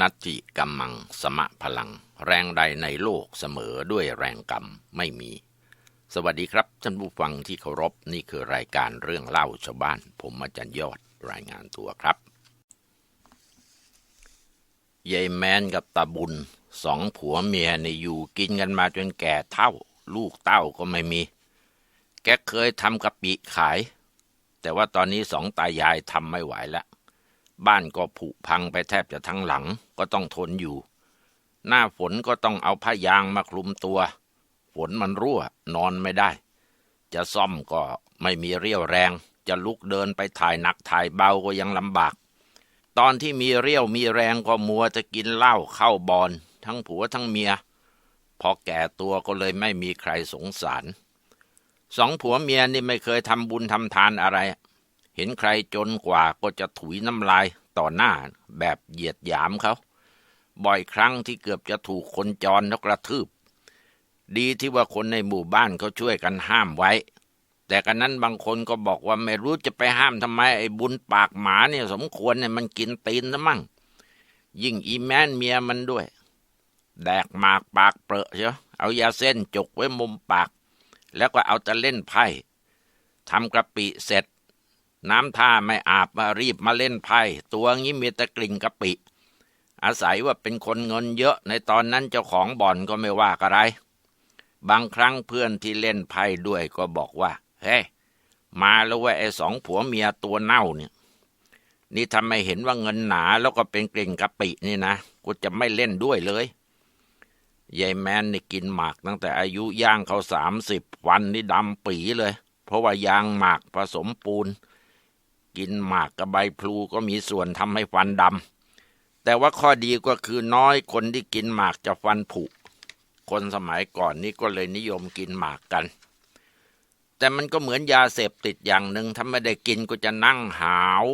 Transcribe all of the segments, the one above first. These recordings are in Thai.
นัตจิกัมมังสมะพลัง แรงใดในโลกเสมอด้วยแรงกรรมไม่มี สวัสดีครับท่านผู้ฟังที่เคารพนี่คือรายการเรื่องเล่าชาวบ้าน ผมอาจารย์ยอดรายงานตัวครับยายแมนกับตาบุญสองผัวเมียในอยู่กินกันมาจนแก่เท่า ลูกเต้าก็ไม่มี แกเคยทำกะปิขาย แต่ว่าตอนนี้สองตายายทำไม่ไหวแล้ว บ้านก็ผุพังไปแทบจะทั้งหลังก็ต้องทนอยู่ หน้าฝนก็ต้องเอาผ้ายางมาคลุมตัว ฝนมันรั่วนอนไม่ได้ จะซ่อมก็ไม่มีเรี่ยวแรง จะลุกเดินไปถ่ายหนักถ่ายเบาก็ยังลำบาก ตอนที่มีเรี่ยวมีแรงก็มัวจะกินเหล้าเข้าบอนทั้งผัวทั้งเมีย พอแก่ตัวก็เลยไม่มีใครสงสาร สองผัวเมียนี่ไม่เคยทำบุญทำทานอะไร เห็นใครจนกว่าก็จะถุยน้ำลายต่อหน้าแบบเหยียดหยามเขา บ่อยครั้งที่เกือบจะถูกคนจรนกระทืบ ดีที่ว่าคนในหมู่บ้านเขาช่วยกันห้ามไว้ แต่กันนั้นบางคนก็บอกว่าไม่รู้จะไปห้ามทำไมไอ้บุญปากหมาเนี่ยสมควรเนี่ยมันกินตีนซะมั่ง ยิ่งอีแมนเมียมันด้วย แดกหมากปากเปรอะเชียวเอายาเส้นจกไว้มุมปาก แล้วก็เอาแต่เล่นไพ่ทำกระปิเสร็จ น้ำท่าไม่อาบมารีบมาเล่นไพ่ตัวงี้มีแต่กลิ่นกะปิ อาศัยว่าเป็นคนเงินเยอะในตอนนั้นเจ้าของบ่อนก็ไม่ว่าอะไร บางครั้งเพื่อนที่เล่นไพ่ด้วยก็บอกว่า เฮ้มาแล้วว่าไอ้สองผัวเมียตัวเน่าเนี่ย นี่ทำไมเห็นว่าเงินหนาแล้วก็เป็นกลิ่นกะปินี่นะกูจะไม่เล่นด้วยเลยยายแมนนี่กินหมากตั้งแต่อายุย่างเขาสามสิบวันนี่ดำปีเลย เพราะว่ายางหมากผสมปูน กินหมากกับใบพลูก็มีส่วนทำให้ฟันดำแต่ว่าข้อดีก็คือน้อยคนที่กินหมากจะฟันผุ คนสมัยก่อนนี้ก็เลยนิยมกินหมากกัน แต่มันก็เหมือนยาเสพติดอย่างหนึ่งถ้าไม่ได้กินก็จะนั่งหาว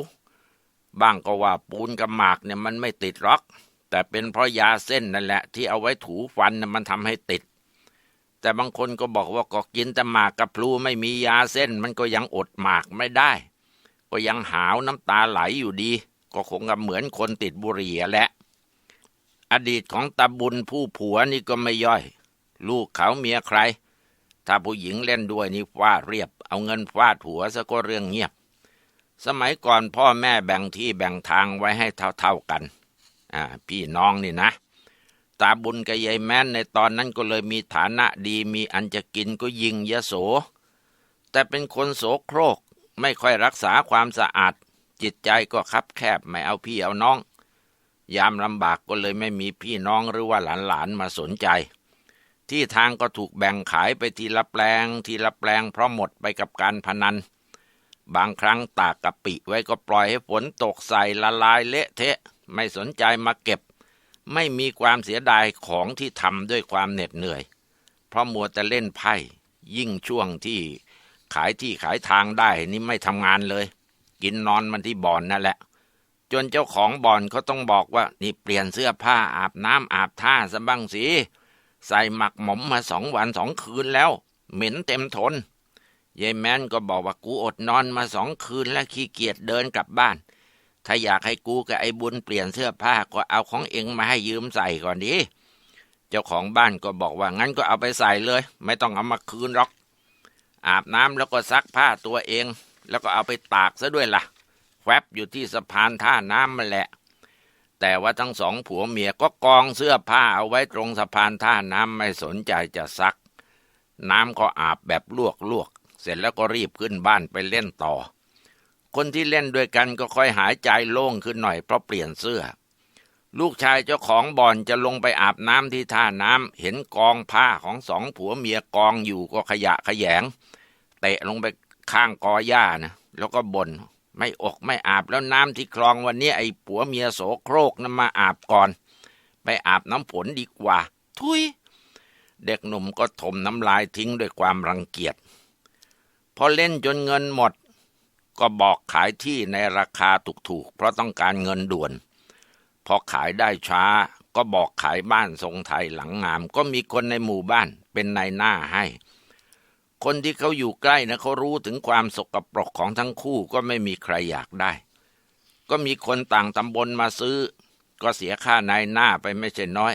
บ้างก็ว่าปูนกับหมากเนี่ยมันไม่ติดหรอก แต่เป็นเพราะยาเส้นนั่นแหละ ที่เอาไว้ถูฟันมันทำให้ติดแต่บางคนก็บอกว่าก็กินแต่หมากกับพลูไม่มียาเส้น มันก็ยังอดหมากไม่ได้ ก็ยังหาวน้ำตาไหลอยู่ดี ก็คงกับเหมือนคนติดบุหรี่แหละอดีตของตาบุญผู้ผัวนี่ก็ไม่ย่อย ลูกเขาเมียใคร ถ้าผู้หญิงเล่นด้วยนี่ฟาดเรียบ เอาเงินฟาดหัวซะก็เรื่องเงียบ สมัยก่อนพ่อแม่แบ่งที่แบ่งทางไว้ให้เท่าๆกัน อ่า พี่น้องนี่นะ ตาบุญกับยายแม่นในตอนนั้นก็เลยมีฐานะดีมีอันจะกินก็ยิงยะโส แต่เป็นคนโสโครก ไม่ค่อยรักษาความสะอาด จิตใจก็คับแคบไม่เอาพี่เอาน้อง ยามลำบากก็เลยไม่มีพี่น้องหรือว่าหลานๆมาสนใจ ที่ทางก็ถูกแบ่งขายไปทีละแปลง ทีละแปลงเพราะหมดไปกับการพนัน บางครั้งตากกะปิไว้ก็ปล่อยให้ฝนตกใส่ละลายเละเทะ ไม่สนใจมาเก็บ ไม่มีความเสียดายของที่ทำด้วยความเหน็ดเหนื่อย เพราะมัวจะเล่นไพ่ยิ่งช่วงที่ ขายที่ขายทางได้นี่ไม่ทำงานเลย กินนอนมันที่บ่อนนั่นแหละ จนเจ้าของบ่อนเขาต้องบอกว่า นี่เปลี่ยนเสื้อผ้าอาบน้ำอาบท่าซะบ้างสิใส่หมักหมมมาสองวันสองคืนแล้ว เหม็นเต็มทนยายแมนก็บอกว่ากูอดนอนมาสองคืนแล้วขี้เกียจเดินกลับบ้าน ถ้าอยากให้กูกับไอ้บุญเปลี่ยนเสื้อผ้าก็เอาของเองมาให้ยืมใส่ก่อนดิ เจ้าของบ้านก็บอกว่างั้นก็เอาไปใส่เลย ไม่ต้องเอามาคืนหรอก อาบน้ำแล้วก็ซักผ้าตัวเอง แล้วก็เอาไปตากซะด้วยละ่ะแฟบอยู่ที่สะพานท่าน้ำมาแหละ แต่ว่าทั้งสองผัวเมียก็กองเสื้อผ้าเอาไว้ตรงสะพานท่าน้ำไม่สนใจจะซัก น้ำก็อาบแบบลวกลวกเสร็จแล้วก็รีบขึ้นบ้านไปเล่นต่อ คนที่เล่นด้วยกันก็ค่อยหายใจโล่งขึ้นหน่อยเพราะเปลี่ยนเสื้อลูกชายเจ้าของบ่อนจะลงไปอาบน้ำที่ท่าน้ำเห็นกองผ้าของสองผัวเมียกองอยู่ก็ขยะขยง เตะลงไปข้างกอหญ้านะแล้วก็บน่นไม่อกไม่อาบแล้วน้ำที่คลองวันนี้ไอ้ผัวเมียโสโครกนั้นมาอาบก่อน ไปอาบน้ำฝนดีกว่า ทุย เด็กหนุ่มก็ถมน้ำลายทิ้งด้วยความรังเกียจพอเล่นจนเงินหมด ก็บอกขายที่ในราคาถูกๆ เพราะต้องการเงินด่วน พอขายได้ช้าก็บอกขายบ้านทรงไทยหลังงาม ก็มีคนในหมู่บ้านเป็นนายหน้าให้ คนที่เขาอยู่ใกล้นะเขารู้ถึงความสกปรกของทั้งคู่ก็ไม่มีใครอยากได้ ก็มีคนต่างตำบลมาซื้อ ก็เสียค่านายหน้าไปไม่ใช่น้อย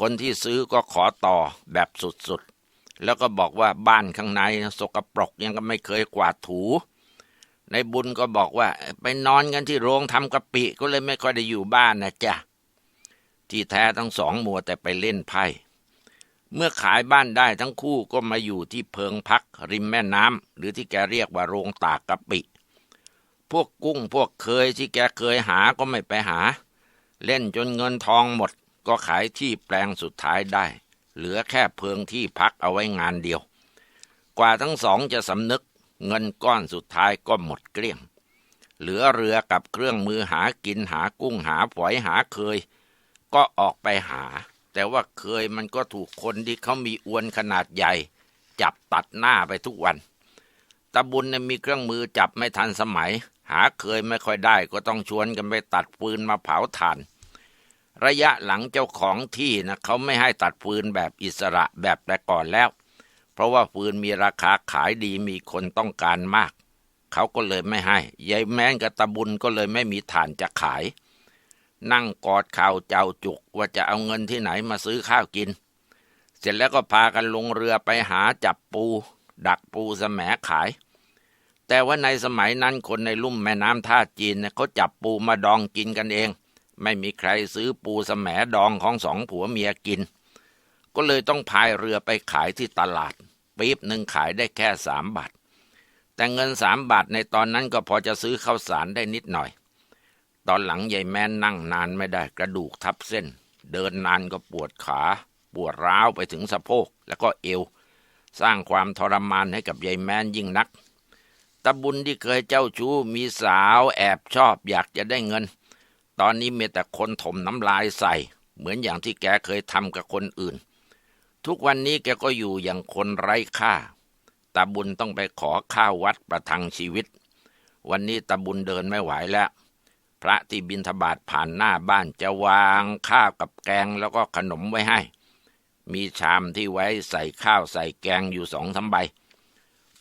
คนที่ซื้อก็ขอต่อแบบสุดๆ แล้วก็บอกว่าบ้านข้างในสกปรกยังก็ไม่เคยกวาดถู ในบุญก็บอกว่า ไปนอนกันที่โรงทำกะปิก็เลยไม่ค่อยได้อยู่บ้านนะจ๊ะที่แท้ทั้งสองมัวแต่ไปเล่นไพ่ เมื่อขายบ้านได้ทั้งคู่ก็มาอยู่ที่เพิงพักริมแม่น้ำหรือที่แกเรียกว่าโรงตากกะปิ พวกกุ้งพวกเคยที่แกเคยหาก็ไม่ไปหา เล่นจนเงินทองหมด ก็ขายที่แปลงสุดท้ายได้ เหลือแค่เพิงที่พักเอาไว้งานเดียว กว่าทั้งสองจะสำนึกเงินก้อนสุดท้ายก็หมดเกลี้ยง เหลือเรือกับเครื่องมือหากินหากุ้งหาฝอยหาเคย ก็ออกไปหา แต่ว่าเคยมันก็ถูกคนที่เขามีอวนขนาดใหญ่ จับตัดหน้าไปทุกวันตาบุญเนี่ยมีเครื่องมือจับไม่ทันสมัย หาเคยไม่ค่อยได้ก็ต้องชวนกันไปตัดฟืนมาเผาถ่าน ระยะหลังเจ้าของที่นะเขาไม่ให้ตัดฟืนแบบอิสระแบบแต่ก่อนแล้ว เพราะว่าฟืนมีราคาขายดีมีคนต้องการมาก เขาก็เลยไม่ให้ยายแม้นกับตาบุญก็เลยไม่มีถ่านจะขาย นั่งกอดข่าวเจ้าจุกว่าจะเอาเงินที่ไหนมาซื้อข้าวกิน เสร็จแล้วก็พากันลงเรือไปหาจับปู ดักปูสแสมขาย แต่ว่าในสมัยนั้นคนในลุ่มแม่น้ำท่าจีนเขาจับปูมาดองกินกันเอง ไม่มีใครซื้อปูสแสมดองของสองผัวเมียกิน ก็เลยต้องพายเรือไปขายที่ตลาดปี๊บหนึ่งขายได้แค่สามบาทแต่เงินสามบาทในตอนนั้นก็พอจะซื้อข้าวสารได้นิดหน่อย ตอนหลังยายแม่นั่งนานไม่ได้กระดูกทับเส้น เดินนานก็ปวดขา ปวดร้าวไปถึงสะโพกแล้วก็เอว สร้างความทรมานให้กับยายแม่นยิ่งนักตะบุญที่เคยเจ้าชู้มีสาวแอบชอบอยากจะได้เงิน ตอนนี้มีแต่คนถมน้ำลายใส่ เหมือนอย่างที่แกเคยทำกับคนอื่น ทุกวันนี้แกก็อยู่อย่างคนไร้ค่าตาบุญต้องไปขอข้าววัดประทังชีวิต วันนี้ตาบุญเดินไม่ไหวแล้ว พระที่บินทบาทผ่านหน้าบ้านจะวางข้าวกับแกงแล้วก็ขนมไว้ให้ มีชามที่ไว้ใส่ข้าวใส่แกงอยู่สองสาใบ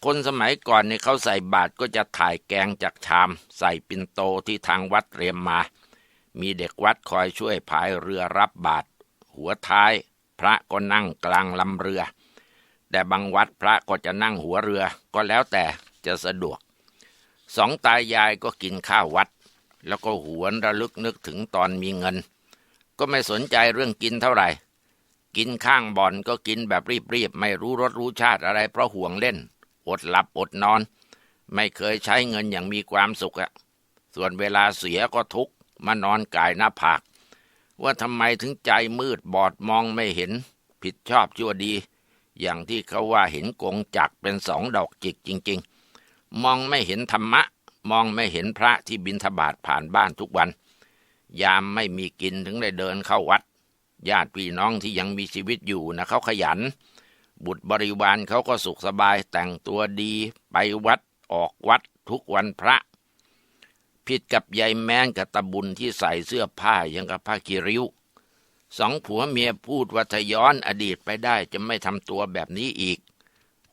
คนสมัยก่อนเนี่ยเขาใส่บาตรก็จะถ่ายแกงจากชาม ใส่ปินโตที่ทางวัดเตรียมมา มีเด็กวัดคอยช่วยพายเรือรับบาตรหัวท้าย พระก็นั่งกลางลำเรือ แต่บางวัดพระก็จะนั่งหัวเรือก็แล้วแต่จะสะดวกสองตายายก็กินข้าววัด แล้วก็หวนระลึกนึกถึงตอนมีเงิน ก็ไม่สนใจเรื่องกินเท่าไหร่ กินข้างบ่อนก็กินแบบรีบๆ ไม่รู้รสรู้ชาติอะไรเพราะห่วงเล่น อดหลับอดนอน ไม่เคยใช้เงินอย่างมีความสุขอะส่วนเวลาเสียก็ทุกข์มานอนกายหน้าผาก ว่าทำไมถึงใจมืดบอดมองไม่เห็น ผิดชอบชั่วดี อย่างที่เขาว่าเห็นกงจักเป็นสองดอกจิกจริง ๆ มองไม่เห็นธรรมะ มองไม่เห็นพระที่บินทบาทผ่านบ้านทุกวัน ยามไม่มีกินถึงได้เดินเข้าวัด ญาติพี่น้องที่ยังมีชีวิตอยู่นะเขาขยัน บุตรบริวารเขาก็สุขสบายแต่งตัวดีไปวัดออกวัดทุกวันพระ ผิดกับยายแม้นกับตะบุญที่ใส่เสื้อผ้ายังกับผ้ากีริ้วสองผัวเมียพูดว่าถ้าย้อนอดีตไปได้จะไม่ทำตัวแบบนี้อีก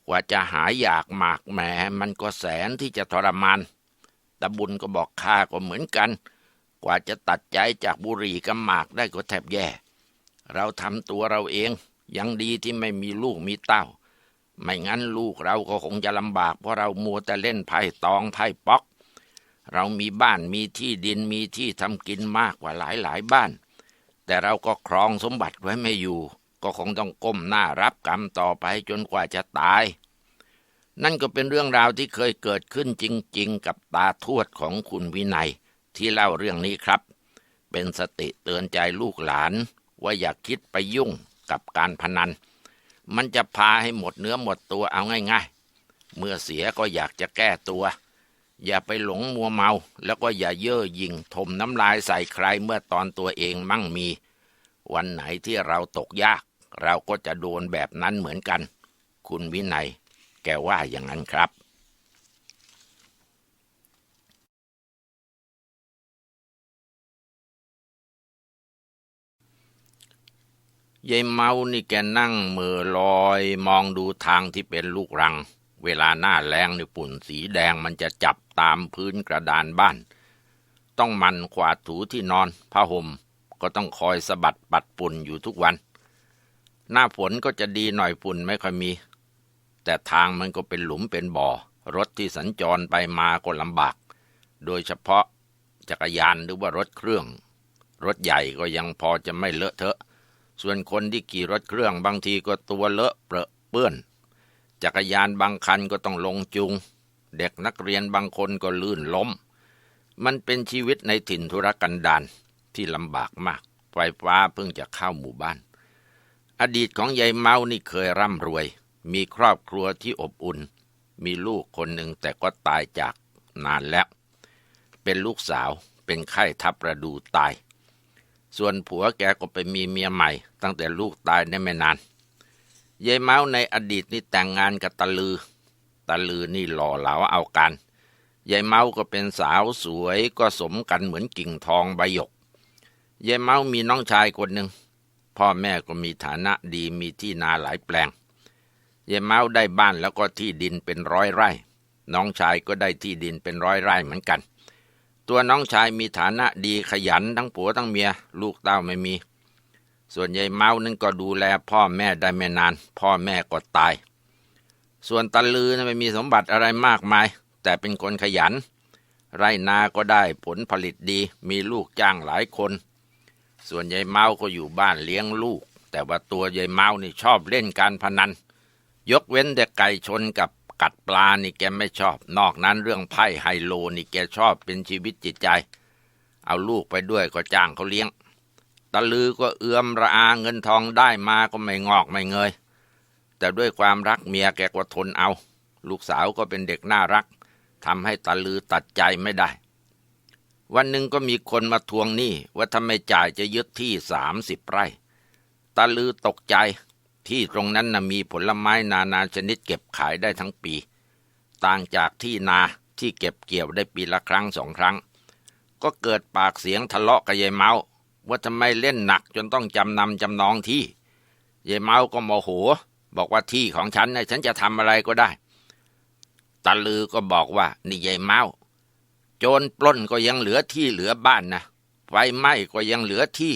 กว่าจะหายอยากหมากแหมมันก็แสนที่จะทรมาน ตาบุญก็บอกข้าก็เหมือนกัน กว่าจะตัดใจจากบุหรี่กับหมากได้ก็แทบแย่ เราทำตัวเราเอง ยังดีที่ไม่มีลูกมีเต้า ไม่งั้นลูกเราก็คงจะลำบาก เพราะเรามัวแต่เล่นไพ่ตองไพ่ป๊อก เรามีบ้านมีที่ดินมีที่ทำกินมากกว่าหลายหลายบ้าน แต่เราก็ครองสมบัติไว้ไม่อยู่ ก็คงต้องก้มหน้ารับกรรมต่อไปจนกว่าจะตาย นั่นก็เป็นเรื่องราวที่เคยเกิดขึ้นจริง ๆ กับตาทวดของคุณวินัย ที่เล่าเรื่องนี้ครับ เป็นสติเตือนใจลูกหลาน ว่าอย่าคิดไปยุ่งกับการพนัน มันจะพาให้หมดเนื้อหมดตัวเอาง่าย ๆ เมื่อเสียก็อยากจะแก้ตัว อย่าไปหลงมัวเมา แล้วก็อย่าเย่อหยิ่งถมน้ำลายใส่ใครเมื่อตอนตัวเองมั่งมี วันไหนที่เราตกยาก เราก็จะโดนแบบนั้นเหมือนกัน คุณวินัย แกว่าอย่างนั้นครับยายเมานี่แกนั่งมือลอยมองดูทางที่เป็นลูกรัง เวลาหน้าแรงในปุ่นสีแดงมันจะจับตามพื้นกระดานบ้าน ต้องมันขวาดถูที่นอนผ้าห่มก็ต้องคอยสะบัดปัดฝุ่นอยู่ทุกวัน หน้าฝนก็จะดีหน่อยฝุ่นไม่ค่อยมี แต่ทางมันก็เป็นหลุมเป็นบ่อ รถที่สัญจรไปมาก็ลำบาก โดยเฉพาะจักรยานหรือว่ารถเครื่อง รถใหญ่ก็ยังพอจะไม่เลอะเทอะ ส่วนคนที่ขี่รถเครื่องบางทีก็ตัวเลอะเปรอะเปื้อน จักรยานบางคันก็ต้องลงจุง เด็กนักเรียนบางคนก็ลื่นล้ม มันเป็นชีวิตในถิ่นธุรกันดารที่ลำบากมาก ไฟฟ้าเพิ่งจะเข้าหมู่บ้าน อดีตของยายเมานี่เคยร่ำรวย มีครอบครัวที่อบอุ่น มีลูกคนหนึ่งแต่ก็ตายจากนานแล้ว เป็นลูกสาวเป็นไข้ทับประดูตาย ส่วนผัวแกก็ไปมีเมียใหม่ ตั้งแต่ลูกตายได้ไม่นานยายเมาในอดีตนี่แต่งงานกับตะลือ ตะลือนี่หล่อเหลาเอากันยายเมาก็เป็นสาวสวยก็สมกันเหมือนกิ่งทองใบหยกยายเมามีน้องชายคนหนึ่งพ่อแม่ก็มีฐานะดีมีที่นาหลายแปลง ยายเมาได้บ้านแล้วก็ที่ดินเป็นร้อยไร่ น้องชายก็ได้ที่ดินเป็นร้อยไร่เหมือนกัน ตัวน้องชายมีฐานะดีขยันทั้งผัวทั้งเมีย ลูกเต้าไม่มี ส่วนยายเมานั้นก็ดูแลพ่อแม่ได้ไม่นาน พ่อแม่ก็ตาย ส่วนตาลือนะไม่มีสมบัติอะไรมากมาย แต่เป็นคนขยัน ไรนาก็ได้ผลผลิตดี มีลูกจ้างหลายคน ส่วนยายเมาก็อยู่บ้านเลี้ยงลูก แต่ว่าตัวยายเมานี่ชอบเล่นการพนัน ยกเว้นแต่ไก่ชนกับกัดปลานี่แกไม่ชอบ นอกนั้นเรื่องไพ่ไฮโลนี่แกชอบเป็นชีวิตจิตใจ เอาลูกไปด้วยก็จ้างเขาเลี้ยง ตะลือก็เอื้อมระอาเงินทองได้มาก็ไม่งอกไม่เงย แต่ด้วยความรักเมียแกก็ทนเอา ลูกสาวก็เป็นเด็กน่ารักทำให้ตะลือตัดใจไม่ได้ วันหนึ่งก็มีคนมาทวงหนี้ว่าถ้าไมจ่ายจะยึดที่สามสิบไร่ตะลือตกใจ ที่ตรงนั้นนะมีผลไม้นานาชนิดเก็บขายได้ทั้งปี ต่างจากที่นาที่เก็บเกี่ยวได้ปีละครั้งสองครั้ง ก็เกิดปากเสียงทะเลาะกับยายเมาว่าทำไมเล่นหนักจนต้องจำนำจำนองที่ยายเมาก็โมโห บอกว่าที่ของฉันนะฉันจะทำอะไรก็ได้ตาลือก็บอกว่านี่ยายเมาโจรปล้นก็ยังเหลือที่เหลือบ้านนะไฟไหม้ก็ยังเหลือที่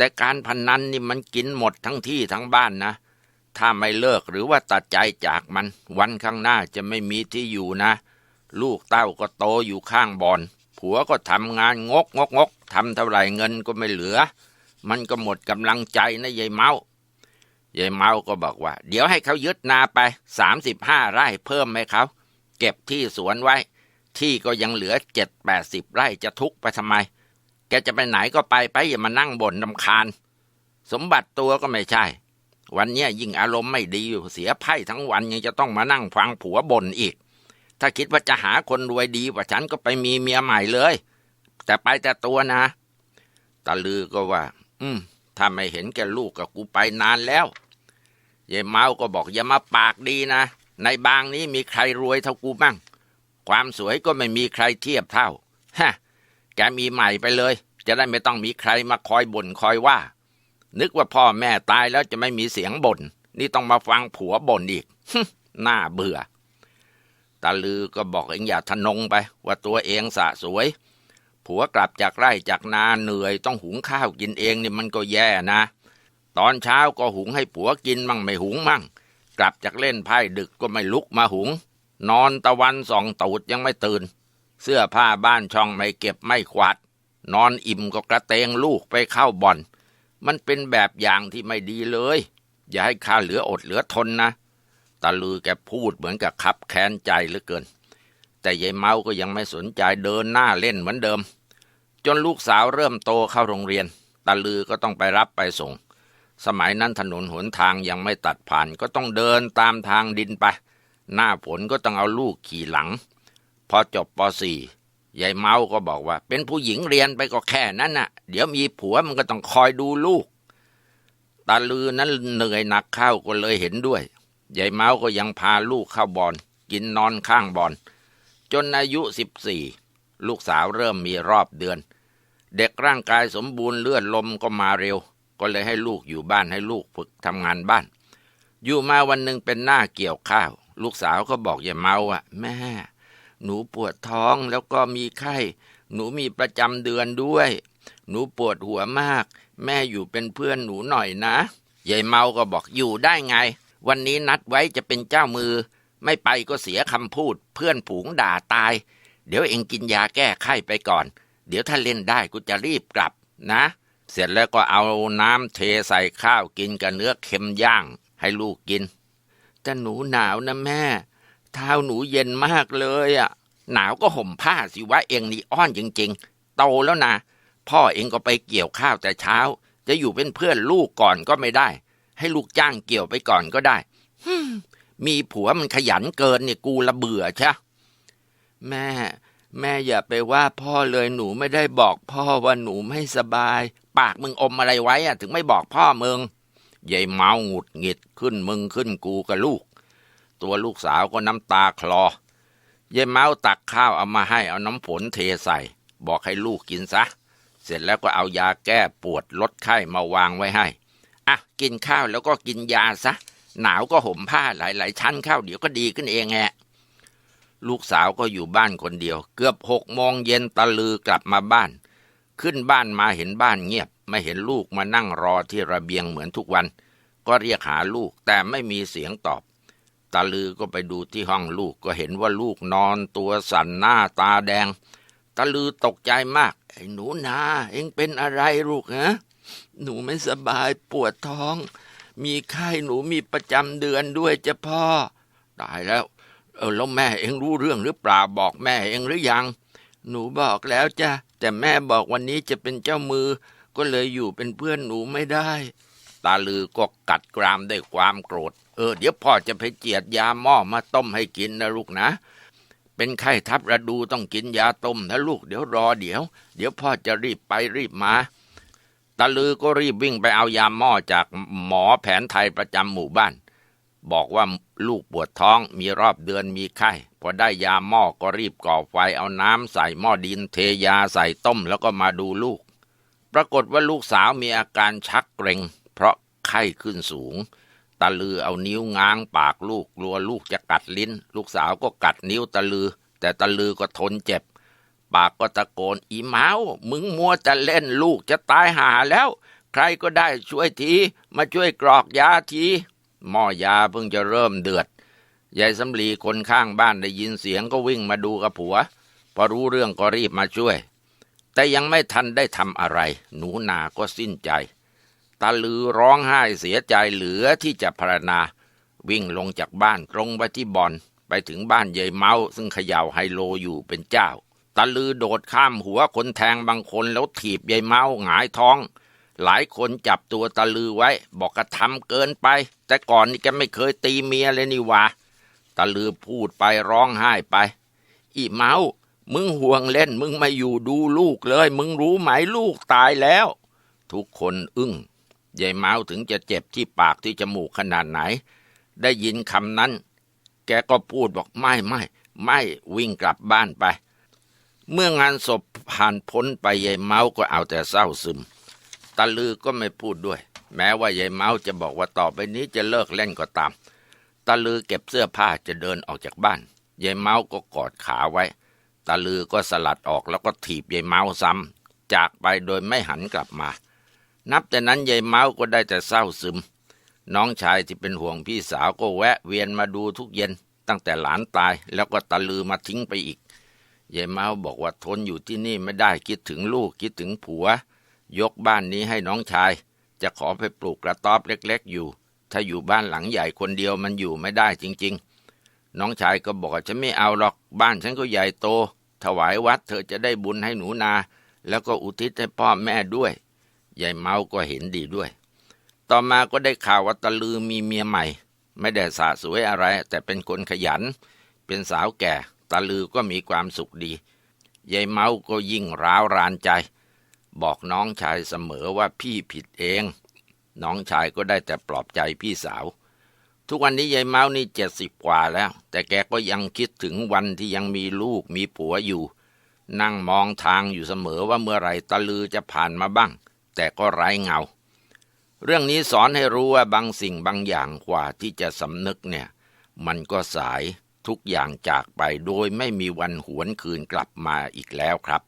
แต่การพนันนี่มันกินหมดทั้งที่ทั้งบ้านนะ ถ้าไม่เลิกหรือว่าตัดใจจากมัน วันข้างหน้าจะไม่มีที่อยู่นะ ลูกเต้าก็โตอยู่ข้างบอนผัวก็ทำงานงกงกงกทำเท่าไหร่เงินก็ไม่เหลือ มันก็หมดกำลังใจนะยายเมายายเมาก็บอกว่า เดี๋ยวให้เขายึดนาไปสามสิบห้าไร่เพิ่มให้เขาเก็บที่สวนไว้ ที่ก็ยังเหลือเจ็ดแปดสิบไร่จะทุกไปทำไม แกจะไปไหนก็ไปไปอย่ามานั่งบ่นลำคาญ สมบัติตัวก็ไม่ใช่ วันเนี้ยยิ่งอารมณ์ไม่ดีอยู่เสียไพ่ทั้งวันยังจะต้องมานั่งฟังผัวบ่นอีก ถ้าคิดว่าจะหาคนรวยดีกว่าฉันก็ไปมีเมียใหม่เลย แต่ไปแต่ตัวนะตาลือก็ว่า อืมถ้าไม่เห็นแกลูกกับกูไปนานแล้วยายเมาก็บอกอย่ามาปากดีนะ ในบางนี้มีใครรวยเท่ากูบ้าง ความสวยก็ไม่มีใครเทียบเท่า ฮะ แกมีใหม่ไปเลย จะได้ไม่ต้องมีใครมาคอยบ่นคอยว่า นึกว่าพ่อแม่ตายแล้วจะไม่มีเสียงบ่นนี่ต้องมาฟังผัวบ่นอีกน่าเบื่อตาลือก็บอกเองอย่าทะนงไป ว่าตัวเองสะสวย ผัวกลับจากไร่จากนาเหนื่อยต้องหุงข้าวกินเองนี่มันก็แย่นะ ตอนเช้าก็หุงให้ผัวกินมั่งไม่หุงมั่ง กลับจากเล่นไพ่ดึกก็ไม่ลุกมาหุง นอนตะวันส่องตูดยังไม่ตื่น เสื้อผ้าบ้านช่องไม่เก็บไม่ขวาดนอนอิ่มก็กระเตงลูกไปเข้าบ่อน มันเป็นแบบอย่างที่ไม่ดีเลย อย่าให้ข้าเหลืออดเหลือทนนะตาลือแกพูดเหมือนกับคับแค้นใจเหลือเกิน แต่ยายเมาก็ยังไม่สนใจเดินหน้าเล่นเหมือนเดิม จนลูกสาวเริ่มโตเข้าโรงเรียนตาลือก็ต้องไปรับไปส่ง สมัยนั้นถนนหนทางยังไม่ตัดผ่านก็ต้องเดินตามทางดินไป หน้าฝนก็ต้องเอาลูกขี่หลัง พอจบป .4 ยายเมาก็บอกว่า เป็นผู้หญิงเรียนไปก็แค่นั้นน่ะ เดี๋ยวมีผัวมันก็ต้องคอยดูลูก ตาลือนั้นเหนื่อยหนักเข้าก็เลยเห็นด้วยยายเมาก็ยังพาลูกเข้าบอนกินนอนข้างบอนจนอายุสิบสี่ลูกสาวเริ่มมีรอบเดือน เด็กร่างกายสมบูรณ์เลือดลมก็มาเร็ว ก็เลยให้ลูกอยู่บ้านให้ลูกฝึกทำงานบ้าน อยู่มาวันหนึ่งเป็นหน้าเกี่ยวข้าว ลูกสาวก็บอกย่าเมาอะ แม่ หนูปวดท้องแล้วก็มีไข้ หนูมีประจำเดือนด้วย หนูปวดหัวมาก แม่อยู่เป็นเพื่อนหนูหน่อยนะยายเมาก็บอกอยู่ได้ไง วันนี้นัดไว้จะเป็นเจ้ามือ ไม่ไปก็เสียคำพูด เพื่อนผูงด่าตาย เดี๋ยวเองกินยาแก้ไข้ไปก่อน เดี๋ยวถ้าเล่นได้กูจะรีบกลับนะ เสร็จแล้วก็เอาน้ำเทใส่ข้าวกินกับเนื้อเค็มย่าง ให้ลูกกินแต่หนูหนาวนะแม่ เท้าหนูเย็นมากเลยอะ่ะ หนาวก็ห่มผ้าสิวะเองนี่อ้อนจริง ๆ โตแล้วนะ พ่อเองก็ไปเกี่ยวข้าวแต่เช้า จะอยู่เป็นเพื่อนลูกก่อนก็ไม่ได้ ให้ลูกจ้างเกี่ยวไปก่อนก็ได้ฮึ่มมีผัวมันขยันเกินเนี่ยกูละเบื่อใช่แม่ แม่อย่าไปว่าพ่อเลยหนูไม่ได้บอกพ่อว่าหนูไม่สบาย ปากมึงอมอะไรไว้อะถึงไม่บอกพ่อมึงยายเมาหงุดหงิดขึ้นมึงขึ้นกูกับลูก ตัวลูกสาวก็น้ำตาคลอ เยายเมาตักข้าวเอามาให้เอาน้ำฝนเทใส่ บอกให้ลูกกินซะ เสร็จแล้วก็เอายาแก้ปวดลดไข้มาวางไว้ให้ อะ กินข้าวแล้วก็กินยาซะ หนาวก็ห่มผ้าหลายๆ ชั้นข้าวเดี๋ยวก็ดีขึ้นเองแฮะลูกสาวก็อยู่บ้านคนเดียว เกือบหกโมงเย็นตะลือกลับมาบ้าน ขึ้นบ้านมาเห็นบ้านเงียบ ไม่เห็นลูกมานั่งรอที่ระเบียงเหมือนทุกวัน ก็เรียกหาลูกแต่ไม่มีเสียงตอบ ตาลือก็ไปดูที่ห้องลูกก็เห็นว่าลูกนอนตัวสั่นหน้าตาแดง ตาลือตกใจมาก ไอ้หนูนา เอ็งเป็นอะไรลูกฮะหนูไม่สบายปวดท้อง มีไข้หนูมีประจำเดือนด้วยจ้ะพ่อ ตายแล้ว เออแล้วแม่เอ็งรู้เรื่องหรือเปล่าบอกแม่เอ็งหรือยัง หนูบอกแล้วจ้ะแต่แม่บอกวันนี้จะเป็นเจ้ามือ ก็เลยอยู่เป็นเพื่อนหนูไม่ได้ ตาลือก็กัดกรามด้วยความโกรธ เออ เดี๋ยวพ่อจะไปเจียดยาหม้อมาต้มให้กินนะลูกนะ เป็นไข้ทับระดูต้องกินยาต้มนะลูกเดี๋ยวรอเดี๋ยว เดี๋ยวพ่อจะรีบไปรีบมาตาลือก็รีบวิ่งไปเอายาหม้อจากหมอแผนไทยประจำหมู่บ้าน บอกว่าลูกปวดท้องมีรอบเดือนมีไข้พอได้ยาหม้อก็รีบก่อไฟเอาน้ำใส่หม้อดินเทยาใส่ต้มแล้วก็มาดูลูก ปรากฏว่าลูกสาวมีอาการชักเกร็ง เพราะไข้ขึ้นสูงตาลือเอานิ้วง้างปากลูกกลัวลูกจะกัดลิ้น ลูกสาวก็กัดนิ้วตาลือ แต่ตาลือก็ทนเจ็บ ปากก็ตะโกนอีเมามึงมัวจะเล่นลูกจะตายหาแล้ว ใครก็ได้ช่วยที มาช่วยกรอกยาที หม้อยาเพิ่งจะเริ่มเดือดยายสำลีคนข้างบ้านได้ยินเสียงก็วิ่งมาดูกับผัว พอรู้เรื่องก็รีบมาช่วย แต่ยังไม่ทันได้ทำอะไร หนูนาก็สิ้นใจ ตาลือร้องไห้เสียใจเหลือที่จะพรรณนาวิ่งลงจากบ้านตรงไปที่บอน ไปถึงบ้านยายเมาซึ่งเขย่าไฮโลอยู่เป็นเจ้าตาลือโดดข้ามหัวคนแทงบางคนแล้วถีบยายเมาหงายท้อง หลายคนจับตัวตาลือไว้ บอกกระทำเกินไป แต่ก่อนนี่แกไม่เคยตีเมียเลยนี่หวะตาลือพูดไปร้องไห้ไป อีเมามึงห่วงเล่นมึงมาอยู่ดูลูกเลย มึงรู้ไหมลูกตายแล้ว ทุกคนอึ้ง ยายเมาถึงจะเจ็บที่ปากที่จมูกขนาดไหน ได้ยินคำนั้น แกก็พูดบอกไม่ไม่ไม่วิ่งกลับบ้านไป เมื่องานศพผ่านพ้นไปยายเมาก็เอาแต่เศร้าซึมตาลือก็ไม่พูดด้วย แม้ว่ายายเมาจะบอกว่าต่อไปนี้จะเลิกเล่นก็ตามตาลือเก็บเสื้อผ้าจะเดินออกจากบ้าน ยายเมาก็กอดขาไว้ตาลือก็สลัดออกแล้วก็ถีบยายเมาซ้ำจากไปโดยไม่หันกลับมา นับแต่นั้นยายเมาก็ได้แต่เศร้าซึม น้องชายที่เป็นห่วงพี่สาวก็แวะเวียนมาดูทุกเย็น ตั้งแต่หลานตายแล้วก็ตาลือมาทิ้งไปอีกยายเมาบอกว่าทนอยู่ที่นี่ไม่ได้คิดถึงลูกคิดถึงผัว ยกบ้านนี้ให้น้องชาย จะขอไปปลูกกระต๊อบเล็ก ๆ อยู่ ถ้าอยู่บ้านหลังใหญ่คนเดียวมันอยู่ไม่ได้จริง ๆ น้องชายก็บอกฉันไม่เอาหรอกบ้านฉันก็ใหญ่โต ถวายวัดเธอจะได้บุญให้หนูนา แล้วก็อุทิศให้พ่อแม่ด้วย ยายเมาก็เห็นดีด้วย ต่อมาก็ได้ข่าวว่าตะลือมีเมียใหม่ ไม่ได้สะสวยอะไร แต่เป็นคนขยัน เป็นสาวแก่ ตะลือก็มีความสุขดียายเมาก็ยิ่งร้าวรานใจ บอกน้องชายเสมอว่าพี่ผิดเอง น้องชายก็ได้แต่ปลอบใจพี่สาว ทุกวันนี้ยายเมานี่เจ็ดสิบกว่าแล้ว แต่แกก็ยังคิดถึงวันที่ยังมีลูกมีผัวอยู่ นั่งมองทางอยู่เสมอว่าเมื่อไหร่ตะลือจะผ่านมาบ้าง แต่ก็ไร้เงา เรื่องนี้สอนให้รู้ว่าบางสิ่งบางอย่างกว่าที่จะสำนึกเนี่ย มันก็สายทุกอย่างจากไปโดยไม่มีวันหวนคืนกลับมาอีกแล้วครับ